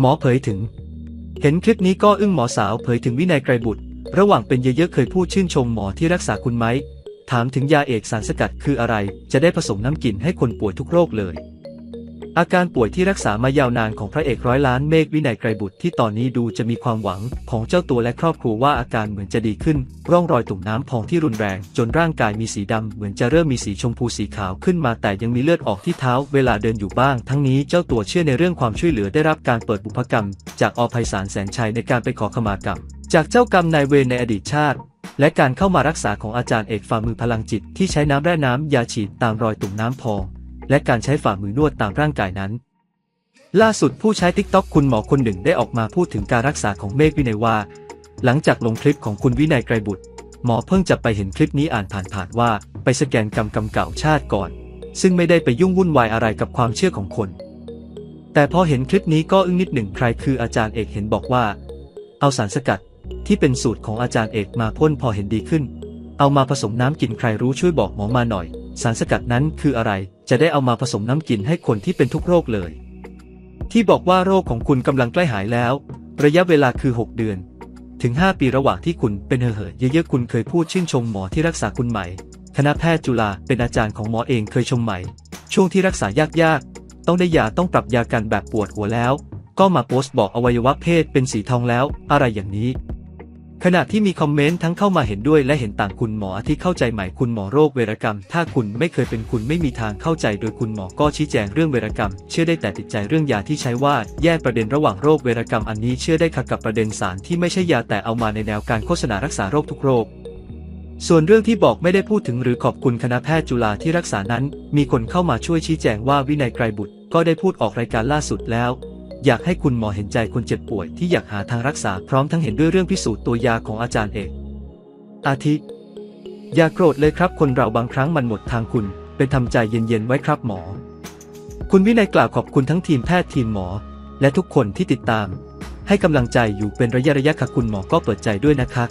หมอเผยถึง เห็นคลิปนี้ก็อึ้งหมอสาวเผยถึงวินัยไกรบุตร ระหว่างเป็นเยอะๆเคยพูดชื่นชมหมอที่รักษาคุณไหม ถามถึงยาเอกสารสกัดคืออะไร จะได้ผสมน้ำกลิ่นให้คนป่วยทุกโรคเลย อาการป่วยที่รักษามายาวนานของพระเอกร้อยล้านเมฆวินัยไกรบุตรที่ตอนนี้ดูจะมีความหวังของเจ้าตัวและครอบครัวว่าอาการเหมือนจะดีขึ้น ร่องรอยตุ่มน้ำพองที่รุนแรง จนร่างกายมีสีดำเหมือนจะเริ่มมีสีชมพูสีขาวขึ้นมาแต่ยังมีเลือดออกที่เท้าเวลาเดินอยู่บ้าง ทั้งนี้เจ้าตัวเชื่อในเรื่องความช่วยเหลือได้รับการเปิดบุพกรรม จากอภัยสารแสนชัยในการไปขอขมากรรม จากเจ้ากรรมนายเวรในอดีตชาติและการเข้ามารักษาของอาจารย์เอกฝ่ามือพลังจิตที่ใช้น้ำแร่น้ำยาฉีดตามรอยตุ่มน้ำพอง และการใช้ฝ่ามือนวดตามร่างกายนั้น ล่าสุดผู้ใช้ทิกต็อกคุณหมอคนหนึ่งได้ออกมาพูดถึงการรักษาของเมฆวินัยว่า หลังจากลงคลิปของคุณวินัยไกรบุตร หมอเพิ่งจะไปเห็นคลิปนี้อ่านผ่านๆว่า ไปสแกนกรรมกรรมเก่าชาติก่อน ซึ่งไม่ได้ไปยุ่งวุ่นวายอะไรกับความเชื่อของคน แต่พอเห็นคลิปนี้ก็อึ้งนิดหนึ่งใครคืออาจารย์เอกเห็นบอกว่า เอาสารสกัดที่เป็นสูตรของอาจารย์เอกมาพ่นพอเห็นดีขึ้น เอามาผสมน้ำกินใครรู้ช่วยบอกหมอมาหน่อย สารสกัดนั้นคืออะไร จะได้เอามาผสมน้ำกินให้คนที่เป็นทุกโรคเลย ที่บอกว่าโรคของคุณกำลังใกล้หายแล้ว ระยะเวลาคือ 6 เดือน ถึง 5 ปีระหว่างที่คุณเป็นเห่อะๆเยอะๆคุณเคยพูดชื่นชมหมอที่รักษาคุณใหม่ คณะแพทย์จุฬาเป็นอาจารย์ของหมอเองเคยชมใหม่ ช่วงที่รักษายากๆ ต้องได้ยาต้องปรับยากันแบบปวดหัวแล้ว ก็มาโพสต์บอกอวัยวะเพศเป็นสีทองแล้ว อะไรอย่างนี้ ขณะที่มีคอมเมนต์ทั้งเข้ามาเห็นด้วยและเห็นต่างคุณหมอที่เข้าใจใหม่คุณหมอโรคเวรกรรม ถ้าคุณไม่เคยเป็นคุณไม่มีทางเข้าใจโดยคุณหมอก็ชี้แจงเรื่องเวรกรรม เชื่อได้แต่ติดใจเรื่องยาที่ใช้ว่า แยกประเด็นระหว่างโรคเวรกรรมอันนี้เชื่อได้ขัดกับประเด็นสารที่ไม่ใช่ยาแต่เอามาในแนวการโฆษณารักษาโรคทุกโรคส่วนเรื่องที่บอกไม่ได้พูดถึงหรือขอบคุณคณะแพทย์จุฬาที่รักษานั้น มีคนเข้ามาช่วยชี้แจงว่าวินัยไกรบุตรก็ได้พูดออกรายการล่าสุดแล้ว อยากให้คุณหมอเห็นใจคนเจ็บป่วยที่อยากหาทางรักษาพร้อมทั้งเห็นด้วยเรื่องพิสูจน์ตัวยาของอาจารย์เอก อาทิ อย่าโกรธเลยครับคนเราบางครั้งมันหมดทางคุณ เป็นทำใจเย็นๆไว้ครับหมอ คุณวินัยกล่าวขอบคุณทั้งทีมแพทย์ทีมหมอ และทุกคนที่ติดตาม ให้กำลังใจอยู่เป็นระยะระยะค่ะคุณหมอก็เปิดใจด้วยนะคะ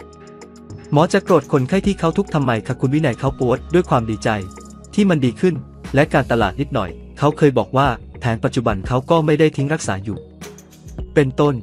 หมอจะโกรธคนไข้ที่เขาทุกข์ทำไมคะคุณวินัยเขาโพสต์ด้วยความดีใจ ที่มันดีขึ้น และการตลาดนิดหน่อย เขาเคยบอกว่า นปัจจุบันเขาก็ไม่ได้ทิ้งรักษาอยู่ เป็นต้น